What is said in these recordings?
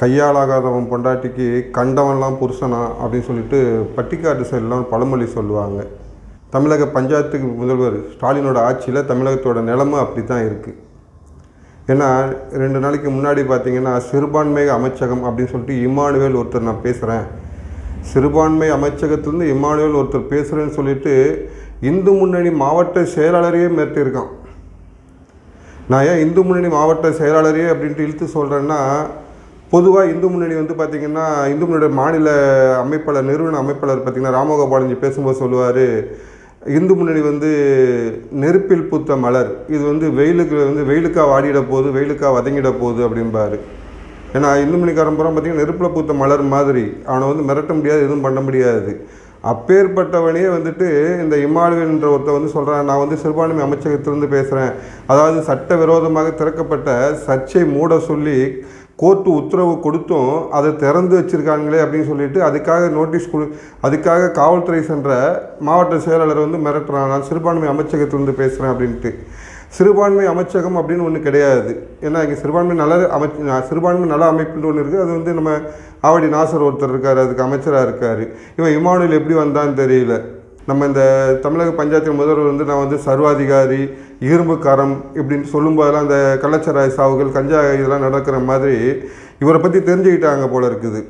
கையாளாகாதவன் பொண்டாட்டிக்கு கண்டவன்லாம் புருஷனா அப்படின்னு சொல்லிட்டு பட்டிக்காட்டு சைடெலாம் பழமொழி சொல்லுவாங்க. தமிழக பஞ்சாயத்துக்கு முதல்வர் ஸ்டாலினோட ஆட்சியில் தமிழகத்தோட நிலமை அப்படி தான் இருக்குது ஏன்னா ரெண்டு நாளைக்கு முன்னாடி பார்த்திங்கன்னா சிறுபான்மை அமைச்சகம் அப்படின்னு சொல்லிட்டு இம்மானுவேல் ஒருத்தர் நான் பேசுகிறேன் சிறுபான்மை அமைச்சகத்திலேருந்து இமானுவேல் ஒருத்தர் பேசுகிறேன்னு சொல்லிட்டு இந்து முன்னணி மாவட்ட செயலாளரையே மிரட்டியிருக்கான். நான் ஏன் இந்து முன்னணி மாவட்ட செயலாளரே அப்படின்ட்டு இழுத்து சொல்கிறேன்னா பொதுவாக இந்து முன்னணி வந்து பார்த்திங்கன்னா இந்து முன்னணியோட மாநில அமைப்பாளர் நிறுவன அமைப்பாளர் பார்த்திங்கன்னா ராமகோபாலஞ்சி பேசும்போது சொல்லுவார் இந்து முன்னணி வந்து நெருப்பில் பூத்த மலர். இது வந்து வெயிலுக்கு வந்து வெயிலுக்காக வாடிட போகுது வெயிலுக்காக வதங்கிட போகுது அப்படின்பாரு ஏன்னா இந்து மணிக்காரன் புறம் பார்த்திங்கன்னா நெருப்பில் பூத்த மலர் மாதிரி. அவனை வந்து மிரட்ட முடியாது எதுவும் பண்ண முடியாது. அப்பேற்பட்டவனே வந்துட்டு இந்த இம்மானுவேல்ன்ற ஒருத்தர் வந்து சொல்கிறான் நான் வந்து சிறுபான்மை அமைச்சகத்திலிருந்து பேசுகிறேன் அதாவது சட்டவிரோதமாக திறக்கப்பட்ட சர்ச்சை மூட சொல்லி கோர்ட்டு உத்தரவு கொடுத்தும் அதை திறந்து வச்சுருக்காங்களே அப்படின்னு சொல்லிட்டு அதுக்காக நோட்டீஸ் கொடு அதுக்காக காவல்துறை சென்ற மாவட்ட செயலாளர் வந்து மிரட்டுறான். நான் சிறுபான்மை அமைச்சகத்திலிருந்து பேசுகிறேன் அப்படின்ட்டு. சிறுபான்மை அமைச்சகம் அப்படின்னு ஒன்று கிடையாது. ஏன்னா இங்கே சிறுபான்மை நல அமைச்சு சிறுபான்மை நல அமைப்புன்னு ஒன்று இருக்குது அது வந்து நம்ம ஆவடி நாசர் ஒருத்தர் இருக்கார். அதுக்கு அமைச்சராக இருக்கார். இவன் இமானுவேல் எப்படி வந்தான்னு தெரியல. நம்ம இந்த தமிழக பஞ்சாயத்து முதல்வர் வந்து நான் வந்து சர்வாதிகாரி இரும்புக்காரம் இப்படின்னு சொல்லும்போதெல்லாம் அந்த கள்ளச்சாராய சாவுகள் கஞ்சா இதெல்லாம் நடக்கிற மாதிரி இவரை பற்றி தெரிஞ்சுக்கிட்டாங்க போல இருக்குது.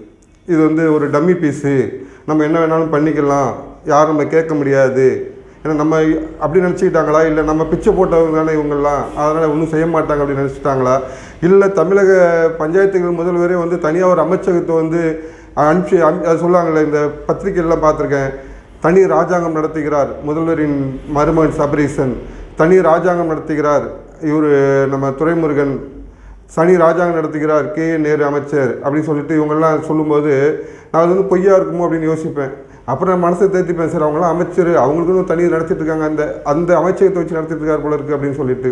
இது வந்து ஒரு டம்மி பீஸு. நம்ம என்ன வேணாலும் பண்ணிக்கலாம். யாரும் நம்ம கேட்க முடியாது. ஏன்னா நம்ம அப்படி நினச்சிக்கிட்டாங்களா? இல்லை நம்ம பிச்சை போட்டவங்க தானே இவங்கெல்லாம். அதனால் ஒன்றும் செய்ய மாட்டாங்க அப்படின்னு நினச்சிட்டாங்களா? இல்லை தமிழக பஞ்சாயத்துகள் முதல்வரே வந்து தனியாக ஒரு அமைச்சகத்தை வந்து அனுப்பிச்சு அனு- அது சொல்லுவாங்கள்ல இந்த பத்திரிகைலாம் பார்த்துருக்கேன். தனி ராஜாங்கம் நடத்துகிறார் முதல்வரின் மருமகன் சபரீசன். தனி ராஜாங்கம் நடத்துகிறார் இவர் நம்ம துரைமுருகன். சனி ராஜாங்கம் நடத்துகிறார் கே. என். நேரு அமைச்சர் அப்படின்னு சொல்லிட்டு இவங்கெல்லாம் சொல்லும்போது நான் அது வந்து பொய்யா இருக்குமோ அப்படின்னு யோசிப்பேன். அப்புறம் நான் மனசை தேர்த்திப்பேன் சார் அவங்களாம் அமைச்சர் அவங்களுக்குன்னு தனி நடத்திட்டு இருக்காங்க. அந்த அந்த அமைச்சகத்தை வச்சு நடத்திட்டு இருக்கார் போல இருக்குது அப்படின்னு சொல்லிட்டு.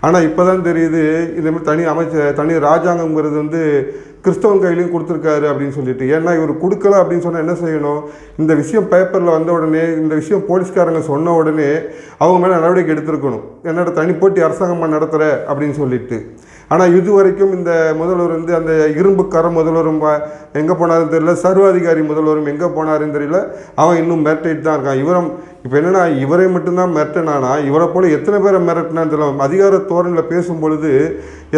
ஆனால் இப்போ தான் தெரியுது இந்த மாதிரி தனி அமைச்சர் தனி ராஜாங்கங்கிறது வந்து கிறிஸ்தவன் கையிலையும் கொடுத்துருக்காரு அப்படின்னு சொல்லிட்டு. ஏன்னா இவர் கொடுக்கல அப்படின்னு சொன்னால் என்ன செய்யணும்? இந்த விஷயம் பேப்பரில் வந்த உடனே இந்த விஷயம் போலீஸ்காரங்க சொன்ன உடனே அவங்க மேலே நடவடிக்கை எடுத்திருக்கணும். என்னோட தனி போட்டி அரசாங்கமாக நடத்துகிற அப்படின்னு சொல்லிட்டு. ஆனால் இது வரைக்கும் இந்த முதல்வர் வந்து அந்த இரும்பு முதல்வரும் எங்கே போனாருன்னு தெரியல சர்வாதிகாரி முதல்வரும் எங்கே போனாருன்னு தெரியல. அவன் இன்னும் மிரட்டிட்டு தான் இருக்கான். இவரம் இப்போ என்னன்னா இவரை மட்டும்தான் மிரட்டினானா இவரை போல எத்தனை பேரை மிரட்டினான்னு தெரியல. அதிகார தோரணில் பேசும் பொழுது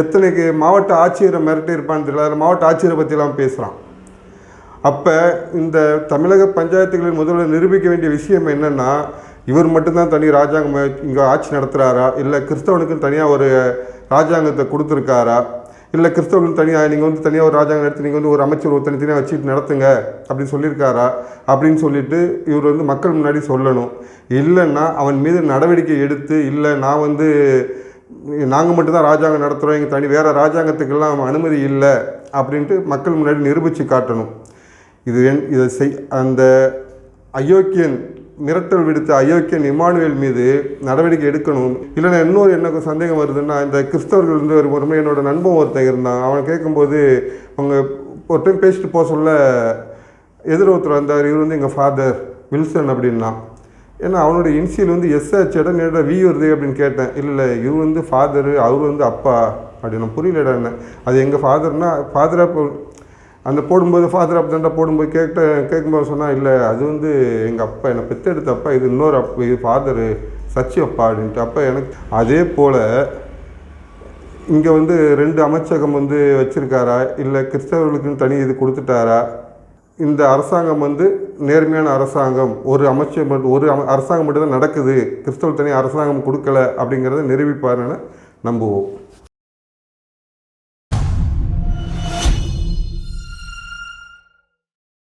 எத்தனைக்கு மாவட்ட ஆட்சியரை மிரட்டி இருப்பான்னு தெரியல. அதில் மாவட்ட ஆட்சியரை பற்றிலாம் பேசுகிறான் அப்போ இந்த தமிழக பஞ்சாயத்துகளின் முதல்வர் நிரூபிக்க வேண்டிய விஷயம் என்னென்னா இவர் மட்டும்தான் தனி ராஜாங்கம் இங்கே ஆட்சி நடத்துகிறாரா இல்லை கிறிஸ்தவனுக்கு தனியாக ஒரு ராஜாங்கத்தை கொடுத்துருக்காரா? இல்லை கிறிஸ்தவர்கள் தனியாக நீங்கள் வந்து தனியாக ஒரு ராஜாங்க நடத்தி நீங்கள் வந்து ஒரு அமைச்சர் ஒரு தனித்தனியாக வச்சுட்டு நடத்துங்க அப்படின்னு சொல்லியிருக்காரா? அப்படின்னு சொல்லிட்டு இவர் வந்து மக்கள் முன்னாடி சொல்லணும். இல்லைன்னா அவன் மீது நடவடிக்கை எடுத்து இல்லை நான் வந்து நாங்கள் மட்டும்தான் ராஜாங்கம் நடத்துகிறோம் எங்கள் தனி வேறு ராஜாங்கத்துக்கெல்லாம் அனுமதி இல்லை அப்படின்ட்டு மக்கள் முன்னாடி நிரூபித்து காட்டணும். இது என் இதை செய் அந்த அயோக்கியன் மிரட்டல் விடுத்த அயோக்கியன் இமானுவேல் மீது நடவடிக்கை எடுக்கணும். இல்லைன்னா இன்னொரு எனக்கு சந்தேகம் வருதுன்னா இந்த கிறிஸ்தவர்கள் இருந்து ஒரு முறை என்னோட நண்பன் ஒருத்தன் இருந்தான். அவன் கேட்கும்போது அவங்க ஒரு டைம் பேசிட்டு போக சொல்ல எதிர் ஒருத்தர் வந்தார். இவர் வந்து எங்கள் ஃபாதர் வில்சன் அப்படின்னா. ஏன்னா அவனோட இன்சியல் வந்து எஸ்ஹெச் இடம் நேரில் வி வருது அப்படின்னு கேட்டேன். இல்லை இல்லை இவர் வந்து ஃபாதரு அவர் வந்து அப்பா அப்படின்னு புரியலடா என்ன. அது எங்கள் ஃபாதர்னா ஃபாதராக அந்த போடும்போது ஃபாதர் ஆஃப் போடும்போது கேட்ட கேட்கும்போது சொன்னால் இல்லை அது வந்து எங்கள் அப்பா என்னை பெற்றெடுத்த அப்பா இது இன்னொரு அப்பா இது ஃபாதரு சச்சி அப்பா அப்படின்ட்டு. அப்போ எனக்கு அதே போல் இங்கே வந்து ரெண்டு அமைச்சகம் வந்து வச்சுருக்காரா? இல்லை கிறிஸ்தவர்களுக்குன்னு தனி இது கொடுத்துட்டாரா? இந்த அரசாங்கம் வந்து நேர்மையான அரசாங்கம். ஒரு அமைச்சர் மட்டும் ஒரு அரசாங்கம் மட்டும்தான் நடக்குது. கிறிஸ்தவ தனி அரசாங்கம் கொடுக்கல அப்படிங்கிறத நிரூபிப்பாருன்னு நம்புவோம்.